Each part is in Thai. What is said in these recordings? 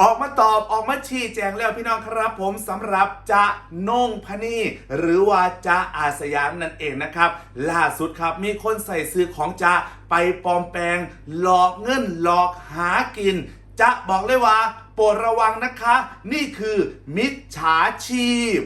ออกมาตอบออกมาชี้แจงแล้วพี่น้องครับผมสำหรับจะนงพนีหรือว่าจะอาสยามนั่นเองนะครับ ล่าสุดครับมีคนใส่ซื้อของจะไปปลอมแปลง หลอกเงินหลอกหากิน จะบอกเลยว่า โปรดระวังนะคะ นี่คือมิจฉาชีพ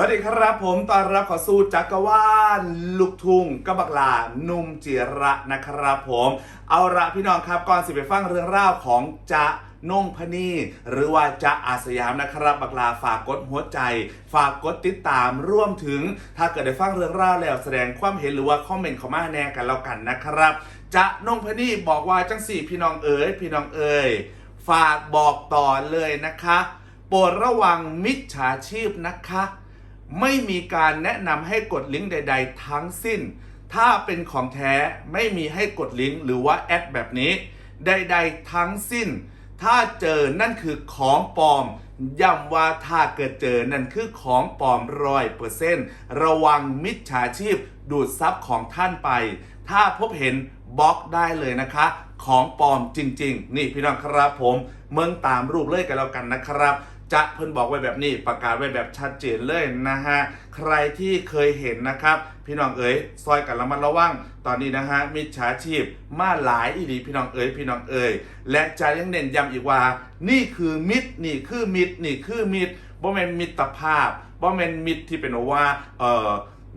วัสดีครับผมตอนรับขอสู่จักรวาลลูกทุ่งกบบักลานุ่มจิระนะครับผมเอาละพี่น้องครับก่อนสิไปฟังเรื่องราวของจะนงพนีหรือว่าจะอาสยามนะครับบักลาฝากกดหัวใจ ฝากกดติดตามร่วมถึง ถ้าเกิดได้ฟังเรื่องราวแล้วแสดงความเห็นหรือว่าคอมเมนต์เข้ามาแน่กันแล้วกันนะครับ จะนงพนีบอกว่าจังสี่พี่น้องเอ๋ยพี่น้องเอ๋ยฝากบอกต่อเลยนะคะ โปรดระวังมิจฉาชีพนะคะ ไม่มีการแนะนำให้กดลิงก์ใด ๆ ทั้งสิ้น ถ้าเป็นของแท้ไม่มีให้กดลิงก์หรือว่าแอดแบบนี้ ใด ๆ ทั้งสิ้น ถ้าเจอนั่นคือของปลอมย้ำว่าถ้าเกิดเจอนั่นคือของปลอมร้อยเปอร์เซ็นต์ระวังมิจฉาชีพดูดซับของท่านไป ถ้าพบเห็นบล็อกได้เลยนะคะ ของปลอมจริง ๆ นี่พี่น้องครับผม เมืองตามรูปเลยกันแล้วกันนะครับ จะเพิ่นบอกไว้แบบนี้ประกาศไว้แบบชัดเจนเลยนะฮะ ใครที่เคยเห็นนะครับ พี่น้องเอ๋ยซอยกันระมัดระวังตอนนี้นะฮะมิจฉาชีพมาหลายอีดีพี่น้องเอ๋ยพี่น้องเอ๋ยและจะยังเน้นย้ำอีกว่า นี่คือมิตรนี่คือมิตรนี่คือมิตรบ่แม่นมิตรภาพบ่แม่นมิตรที่เป็นว่าเอ่อ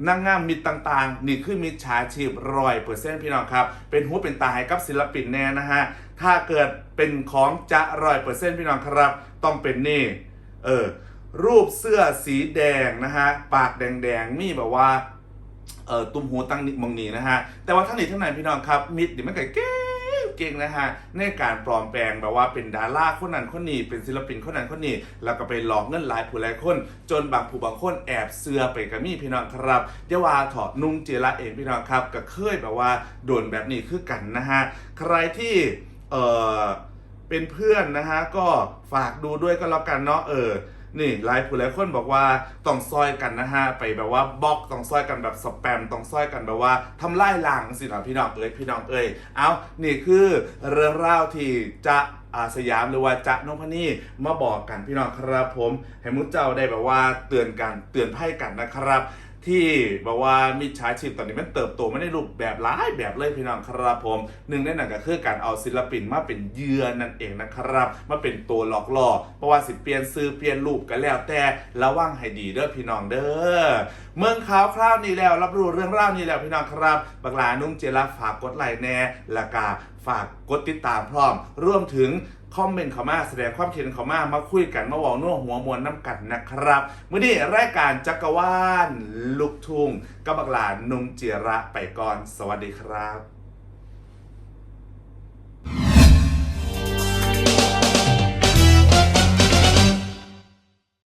นางงามมิตรต่างๆ นี่คือมิจฉาชีพร้อยเปอร์เซ็นต์พี่น้องครับ เป็นหูเป็นตาให้กับศิลปินแน่นะฮะ ถ้าเกิดเป็นของจะร้อยเปอร์เซ็นต์พี่น้องครับ ต้องเป็นนี่ เออ รูปเสื้อสีแดงนะฮะ ปากแดงๆ มีแบบว่า เออตุ้มหูตั้งนิมองนีนะฮะ แต่ว่าทั้งนี้ทั้งนั้นพี่น้องครับ มิดดิมันก็เก่ง เก่งนะฮะในการปลอมแปลงแบบว่าเป็นดาราคนนั้นคนนี้เป็นศิลปินคนนั้นคนนี้แล้วก็ไปหลอกเงินหลายผู้หลายคน จนบางผู้บางคนแอบเสื้อไปกับมีพี่น้องครับเยาวาถอดนุ่งเจระเองพี่น้องครับก็เคยแบบว่าโดนแบบนี้คือกันนะฮะใครที่เออเป็นเพื่อนนะฮะก็ฝากดูด้วยก็แล้วกันเนาะเออ นี่หลายผู้หลายคนบอกว่าต้องซอยกันนะฮะไปแบบว่าบล็อกต้องซอยกันแบบสแปมต้องซอยกันแบบว่าทำลายล้างสินะพี่น้องเอ้ยพี่น้องเอ้ยเอานี่คือเรื่องราวที่จะอาสยามหรือว่าจะนงพนีมาบอกกันพี่น้องครับผม ให้มุกเจ้าได้แบบว่าเตือนกันเตือนไพ่กันนะครับ ที่บอกว่ามิจฉาชีพตอนนี้มันเติบโตไม่ได้รูปแบบหลายแบบเลยพี่น้องครับผมหนึ่งในนั้นก็คือการเอาศิลปินมาเป็นเยื่อนั่นเองนะครับ มาเป็นตัวหลอกล่อเพราะว่าสิเปลี่ยนซื้อเปลี่ยนรูปกันแล้วแต่ระวังให้ดีเด้อพี่น้องเด้อเมืองข่าวคราวนี้แล้ว รับรู้เรื่องราวนี้แล้วพี่น้องครับบักลานุ่งเจระฝากกดไลค์แน่ละกาฝากกดติดตามพร้อม รวมถึงคอมเมนต์เข้ามาแสดงความคิดเห็นเข้ามามาคุยกันมาเวอนัวหัวมวลน้ำกันนะครับมื่อนี้รายการจักรวาลลูกทุ่งกับบักหลานนุ่มเจียระไปก่อน สวัสดีครับ